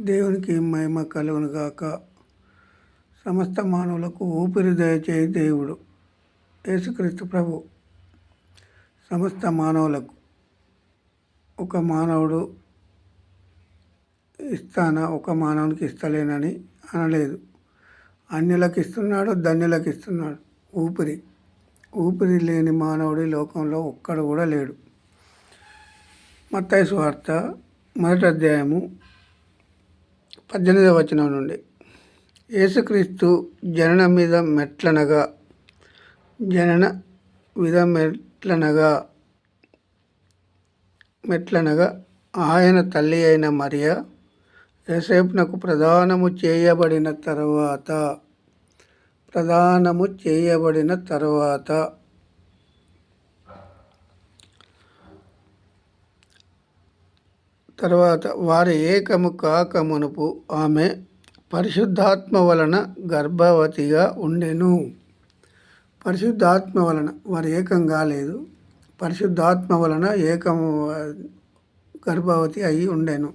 దేవునికి మహిమ కలుగును గాక. సమస్త మానవులకు ఊపిరి దయచే దేవుడు యేసుక్రీస్తు ప్రభు. సమస్త మానవులకు ఒక మానవుడు ఇస్తానా? ఒక మానవునికి ఇస్తలేనని అనలేదు. అన్యులకు ఇస్తున్నాడు ధన్యులకు ఇస్తున్నాడు ఊపిరి ఊపిరి లేని మానవుడి లోకంలో ఒక్కడు కూడా లేడు. మత్తయి వార్త మొదటి అధ్యాయము పద్దెనిమిదవ వచనం నుండి. యేసుక్రీస్తు జనన మీద మెట్లనగా జనన విధ మెట్లనగా మెట్లనగా ఆయన తల్లి అయిన మరియ యోసేపునకు ప్రదానము చేయబడిన తర్వాత ప్రదానము చేయబడిన తర్వాత తర్వాత వారి ఏకము కాక మునుపు ఆమె పరిశుద్ధాత్మ వలన గర్భవతిగా ఉండెను. పరిశుద్ధాత్మ వలన వారు ఏకం కాలేదు పరిశుద్ధాత్మ వలన ఏకము గర్భవతి అయి ఉండెను.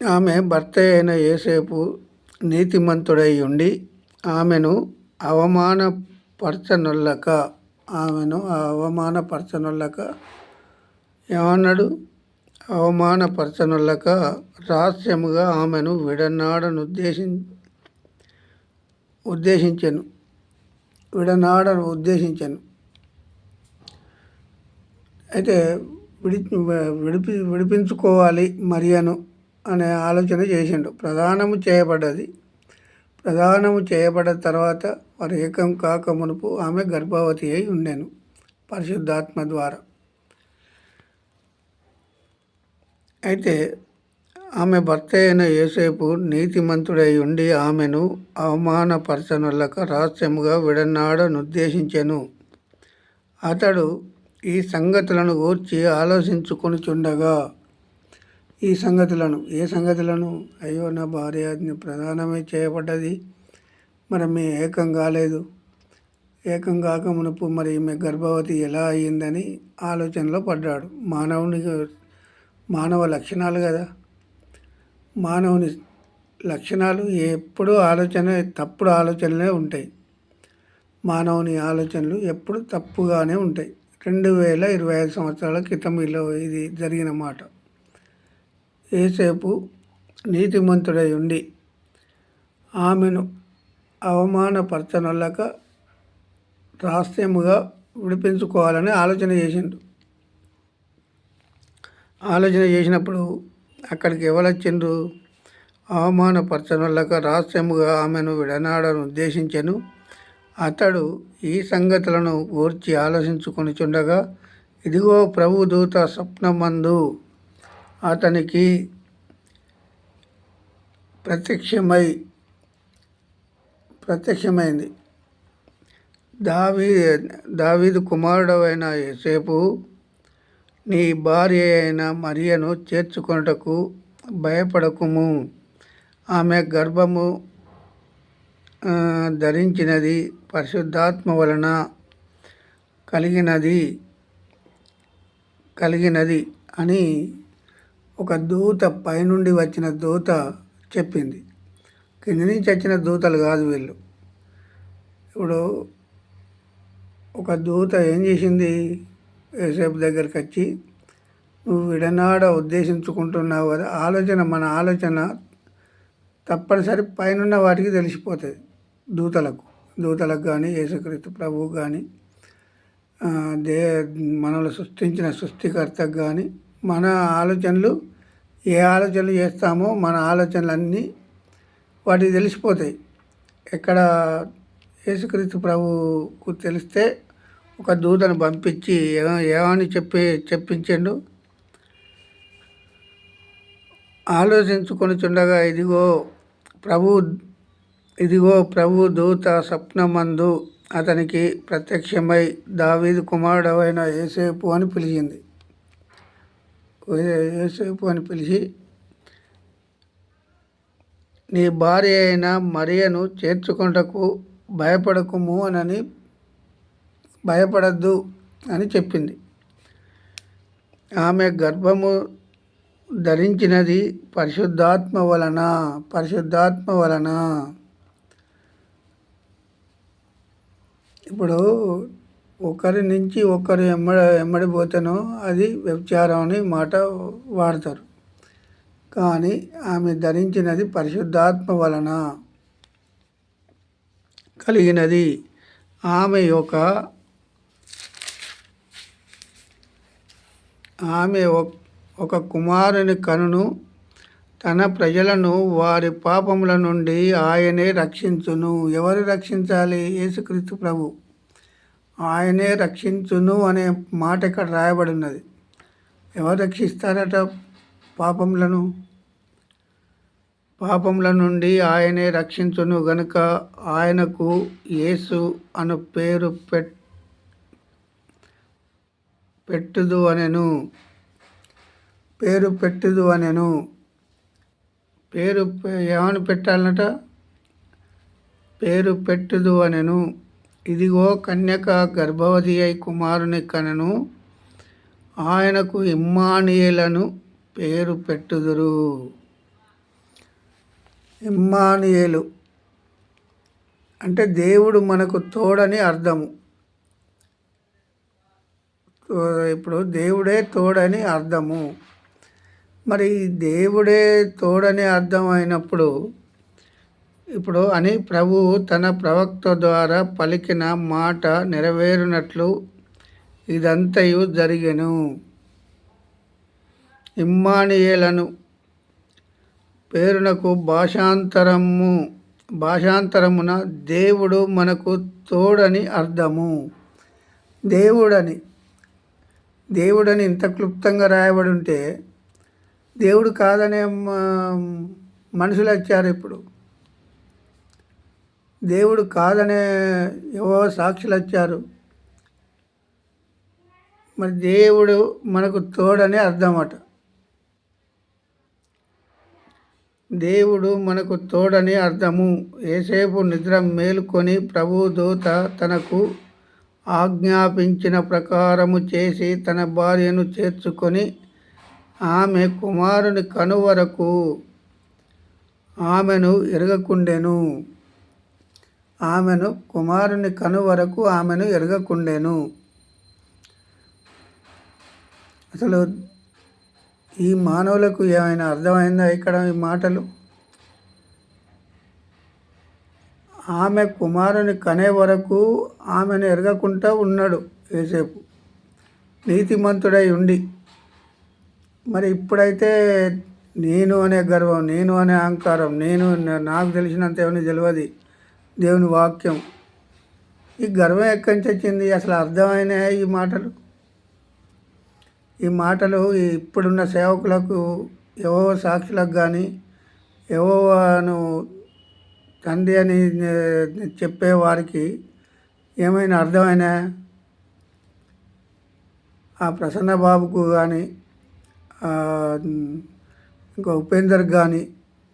ఆమె భర్త అయిన ఏసేపు నీతిమంతుడై ఉండి ఆమెను అవమానపరచనొల్లక ఆమెను అవమానపరచనొల్లక ఏమన్నాడు? అవమానపరచనులక రహస్యముగా ఆమెను విడనాడనుద్దేశం ఉద్దేశించను. విడనాడను ఉద్దేశించను. అయితే విడి విడిపి విడిపించుకోవాలి మరియను అనే ఆలోచన చేసిండు. ప్రధానము చేయబడ్డది. ప్రధానము చేయబడ్డ తర్వాత వారు ఏకం కాక మునుపు ఆమె గర్భవతి అయి ఉండెను పరిశుద్ధాత్మ ద్వారా. అయితే ఆమె భర్త అయిన యోసేపు నీతిమంతుడై ఉండి ఆమెను అవమానపరచనులక రహస్యముగా విడనాడనుద్దేశించెను. అతడు ఈ సంగతులను గూర్చి ఆలోచించుకొనిచుండగా ఈ సంగతులను ఏ సంగతులను? అయ్యో నా భార్య ప్రధానమే చేయబడ్డది. మరి మీ ఏకం కాలేదు. ఏకం కాక మునుపు మరి ఈమె గర్భవతి ఎలా అయ్యిందని ఆలోచనలో పడ్డాడు. మానవునికి మానవ లక్షణాలు కదా. మానవుని లక్షణాలు ఎప్పుడూ ఆలోచన తప్పుడు ఆలోచనలే ఉంటాయి. మానవుని ఆలోచనలు ఎప్పుడు తప్పుగానే ఉంటాయి. రెండు వేల ఇరవై ఐదు సంవత్సరాల క్రితం ఇలా ఇది జరిగిన మాట. ఏసేపు నీతిమంతుడై ఉండి ఆమెను అవమానపరచనొల్లక రహస్యముగా విడిపించుకోవాలని ఆలోచన చేసిండు. ఆలోచన చేసినప్పుడు అక్కడికి ఎవరొచ్చిండ్రు? అవమానపరచనులక రహస్యముగా ఆమెను విడనాడను ఉద్దేశించెను. అతడు ఈ సంగతులను గూర్చి ఆలోచించుకొని చుండగా ఇదిగో ప్రభు దూత స్వప్నమందు అతనికి ప్రత్యక్షమై ప్రత్యక్షమైంది. దావీ దావీదు కుమారుడవైన సేపు నీ భార్య అయిన మరియను చేర్చుకొనుటకు భయపడకుము. ఆమె గర్భము ధరించినది పరిశుద్ధాత్మ వలన కలిగినది కలిగినది అని ఒక దూత పైనుండి వచ్చిన దూత చెప్పింది. కింది నుంచి వచ్చిన దూతలు కాదు వీళ్ళు. ఇప్పుడు ఒక దూత ఏం చేసింది? ఏసేపు దగ్గరికి వచ్చి నువ్వు విడనాడ ఉద్దేశించుకుంటున్నావు కదా ఆలోచన మన ఆలోచన తప్పనిసరి పైన వాటికి తెలిసిపోతుంది దూతలకు. దూతలకు కానీ యేసుక్రీస్తు ప్రభువు కానీ దే మనల్ని సృష్టించిన సృష్టికర్తకు కానీ మన ఆలోచనలు ఏ ఆలోచనలు చేస్తామో మన ఆలోచనలన్నీ వాటికి తెలిసిపోతాయి. ఎక్కడ యేసుక్రీస్తు ప్రభువుకు తెలిస్తే ఒక దూతను పంపించి ఏమని చెప్పి చెప్పించండు. ఆలోచించుకొని చుండగా ఇదిగో ప్రభు ఇదిగో ప్రభు దూత స్వప్నమందు అతనికి ప్రత్యక్షమై దావీదు కుమారుడవైన ఏసేపు అని పిలిచింది. ఏసేపు అని పిలిచి నీ భార్య అయిన మరియను చేర్చుకుంటకు భయపడకుము అనని భయపడద్దు అని చెప్పింది. ఆమె గర్భము ధరించినది పరిశుద్ధాత్మ వలన పరిశుద్ధాత్మ వలన. ఇప్పుడు ఒకరి నుంచి ఒకరు ఎమ్మడ ఎమ్మడిపోతేనో అది వ్యభిచారం అని మాట వాడతారు. కానీ ఆమె ధరించినది పరిశుద్ధాత్మ వలన కలిగినది. ఆమె యొక్క ఆమె ఒక కుమారుని కనును తన ప్రజలను వారి పాపముల నుండి ఆయనే రక్షించును. ఎవరు రక్షించాలి? యేసుక్రీస్తు ప్రభు. ఆయనే రక్షించును అనే మాట ఇక్కడ రాయబడి ఉన్నది ఎవరు రక్షిస్తారట పాపములను? పాపముల నుండి ఆయనే రక్షించును గనుక ఆయనకు యేసు అను పేరు పెట్ పెట్టుదు అనెను పేరు పెట్టుదు అనెను పేరు ఏమని పెట్టాలన్నట పేరు పెట్టుదు అనెను ఇదిగో కన్యక గర్భవతి అయి కుమారుని కనను. ఆయనకు ఇమ్మానియలను పేరు పెట్టుదురు. ఇమ్మానియేలు అంటే దేవుడు మనకు తోడని అర్థము. ఇప్పుడు దేవుడే తోడని అర్థము. మరి దేవుడే తోడని అర్థం అయినప్పుడు ఇప్పుడు అని ప్రభు తన ప్రవక్త ద్వారా పలికిన మాట నెరవేరునట్లు ఇదంతయు జరిగెను. ఇమ్మానియేలను పేరునకు భాషాంతరము భాషాంతరమున దేవుడు మనకు తోడని అర్థము. దేవుడని దేవుడని ఇంత క్లుప్తంగా రాయబడి ఉంటే దేవుడు కాదనే మనుషులు వచ్చారు ఇప్పుడు. దేవుడు కాదనే ఎవో సాక్షులు వచ్చారు. మరి దేవుడు మనకు తోడని అర్థమట దేవుడు మనకు తోడని అర్థము. ఏసేపు నిద్ర మేలుకొని ప్రభు దూత తనకు ఆజ్ఞాపించిన ప్రకారము చేసి తన భార్యను చేర్చుకొని ఆమె కుమారుని కనువరకు ఆమెను ఎరగకుండెను. ఆమెను కుమారుని కనువరకు ఆమెను ఎరగకుండెను. అసలు ఈ మానవులకు ఏమైనా అర్థమైందా ఇక్కడ ఈ మాటలు? ఆమె కుమారుని కనే వరకు ఆమెను ఎరగకుండా ఉన్నాడు ఏసేపు నీతిమంతుడై ఉండి. మరి ఇప్పుడైతే నేను అనే గర్వం నేను అనే అహంకారం నేను నాకు తెలిసినంత ఏమైనా తెలియదు. దేవుని వాక్యం. ఈ గర్వం ఎక్కడి నుంచి వచ్చింది? అసలు అర్థమైన ఈ మాటలు? ఈ మాటలు ఇప్పుడున్న సేవకులకు ఎవో సాక్షులకు కానీ ఎవోను తండ్రి అని చెప్పేవారికి ఏమైనా అర్థమైనా ఆ ప్రసన్న బాబుకు కానీ ఇంకా ఉపేందర్ కానీ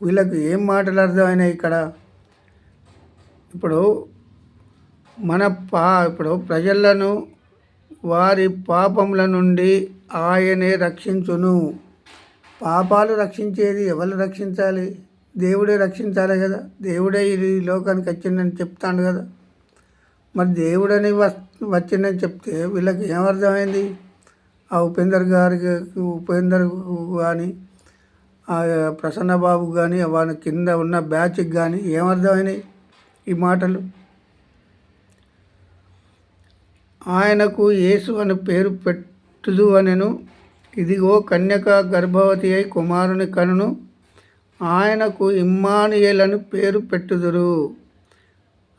వీళ్ళకి ఏం మాటలు అర్థమైనాయి ఇక్కడ? ఇప్పుడు మన పా ఇప్పుడు ప్రజలను వారి పాపముల నుండి ఆయనే రక్షించును. పాపాలు రక్షించేది ఎవరు రక్షించాలి? దేవుడే రక్షించాలి కదా. దేవుడే ఇది లోకానికి వచ్చిందని చెప్తాడు కదా. మరి దేవుడని వచ్చిందని చెప్తే వీళ్ళకి ఏమర్థమైంది? ఆ ఉపేందర్ గారికి ఉపేందర్ కానీ ఆ ప్రసన్న బాబు కానీ వాళ్ళ కింద ఉన్న బ్యాచ్కి కానీ ఏమర్థమైనాయి ఈ మాటలు? ఆయనకు యేసు అని పేరు పెట్టుదు అనెను ఇదిగో కన్యక గర్భవతి అయి కుమారుని కనును. ఆయనకు ఇమ్మానియలను పేరు పెట్టుదురు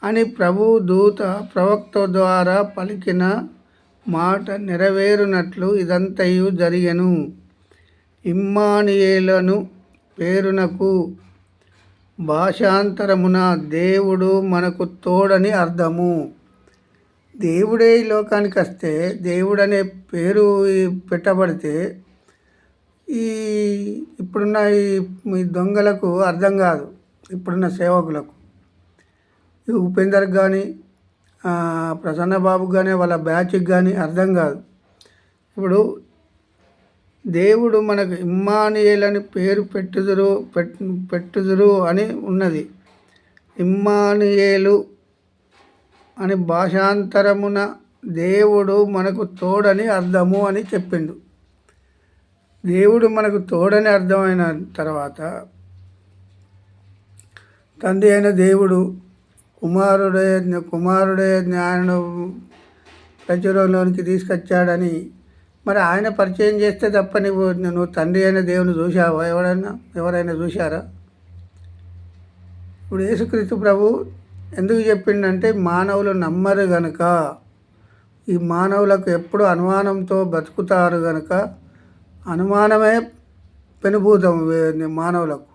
అని ప్రభు దూత ప్రవక్త ద్వారా పలికిన మాట నెరవేరునట్లు ఇదంతయు జరిగెను. ఇమ్మానియేలను పేరునకు భాషాంతరమున దేవుడు మనకు తోడని అర్థము. దేవుడే ఈ లోకానికి వస్తే దేవుడనే పేరు పెట్టబడితే ఈ ఇప్పుడున్న ఈ దొంగలకు అర్థం కాదు. ఇప్పుడున్న సేవకులకు. ఈ ఉపేందర్కి కానీ ప్రసన్న బాబుకి కానీ వాళ్ళ బ్యాచ్కి కానీ అర్థం కాదు. ఇప్పుడు దేవుడు మనకు ఇమ్మానియేల్ అని పేరు పెట్టుదురు పెట్టుదురు అని ఉన్నది. ఇమ్మానియేలు అని భాషాంతరమున దేవుడు మనకు తోడని అర్థము అని చెప్పిండు. దేవుడు మనకు తోడని అర్థమైన తర్వాత తండ్రి అయిన దేవుడు కుమారుడే కుమారుడే జ్ఞానం ప్రచురంలోనికి తీసుకొచ్చాడని మరి ఆయన పరిచయం చేస్తే తప్ప నువ్వు నువ్వు తండ్రి అయిన దేవుని చూసావా ఎవరైనా ఎవరైనా చూశారా? ఇప్పుడు యేసుక్రీస్తు ప్రభు ఎందుకు చెప్పిండంటే మానవులు నమ్మరు గనుక. ఈ మానవులకు ఎప్పుడు అనుమానంతో బతుకుతారు గనుక అనుమానమే పెనుభూతం మానవులకు.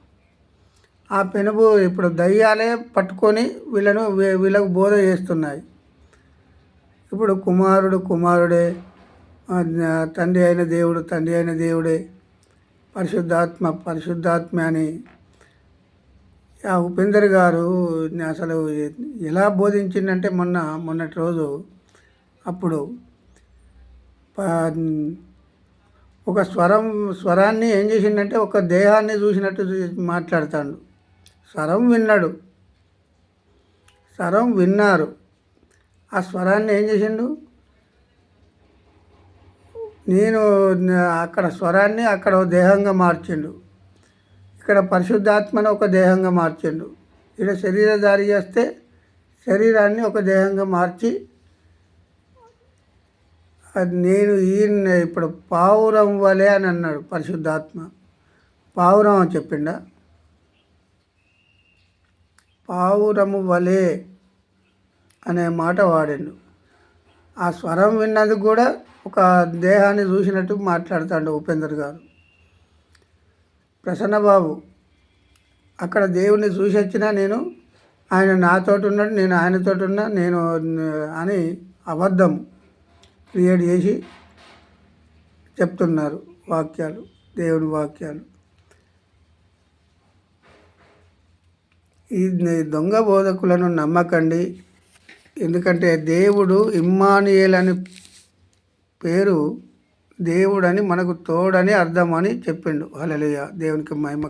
ఆ పెనుభూ ఇప్పుడు దయ్యాలే పట్టుకొని వీళ్ళను వీ- వీళ్ళకు బోధ చేస్తున్నాయి. ఇప్పుడు కుమారుడు కుమారుడే తండ్రి అయిన దేవుడు తండ్రి అయిన దేవుడే పరిశుద్ధాత్మ పరిశుద్ధాత్మ అని ఆ ఉపేందర్ గారు అసలు ఎలా బోధించిందంటే మొన్న మొన్నటి రోజు అప్పుడు ప- ఒక స్వరం స్వరాన్ని ఏం చేసిండంటే ఒక దేహాన్ని చూసినట్టు చూ- మాట్లాడతాడు. స్వరం విన్నాడు. స్వరం విన్నారు. ఆ స్వరాన్ని ఏం చేసిండు? నేను అక్కడ స్వరాన్ని అక్కడ దేహంగా మార్చిండు. ఇక్కడ పరిశుద్ధాత్మను ఒక దేహంగా మార్చిండు. ఇక్కడ శరీరధారి చేస్తే శరీరాన్ని ఒక దేహంగా మార్చి నేను ఈయన ఇప్పుడు పావురం వలె అని అన్నాడు పరిశుద్ధాత్మ. పావురం అని చెప్పిండా? పావురము వలె అనే మాట వాడిండు. ఆ స్వరం విన్నందుకు కూడా ఒక దేహాన్ని చూసినట్టు మాట్లాడుతాడు ఉపేందర్ గారు. ప్రసన్నబాబు అక్కడ దేవుణ్ణి చూసి వచ్చినా నేను ఆయన నాతోటి ఉన్నాడు నేను ఆయనతోటి ఉన్నా నేను అని అబద్ధం క్రియేట్ చేసి చెప్తున్నారు వాక్యాలు దేవుని వాక్యాలు. ఈ దొంగ బోధకులను నమ్మకండి. ఎందుకంటే దేవుడు ఇమ్మానియేల్ అని పేరు దేవుడని మనకు తోడని అర్థమని చెప్పిండు. హల్లెలూయా. దేవునికి మహిమ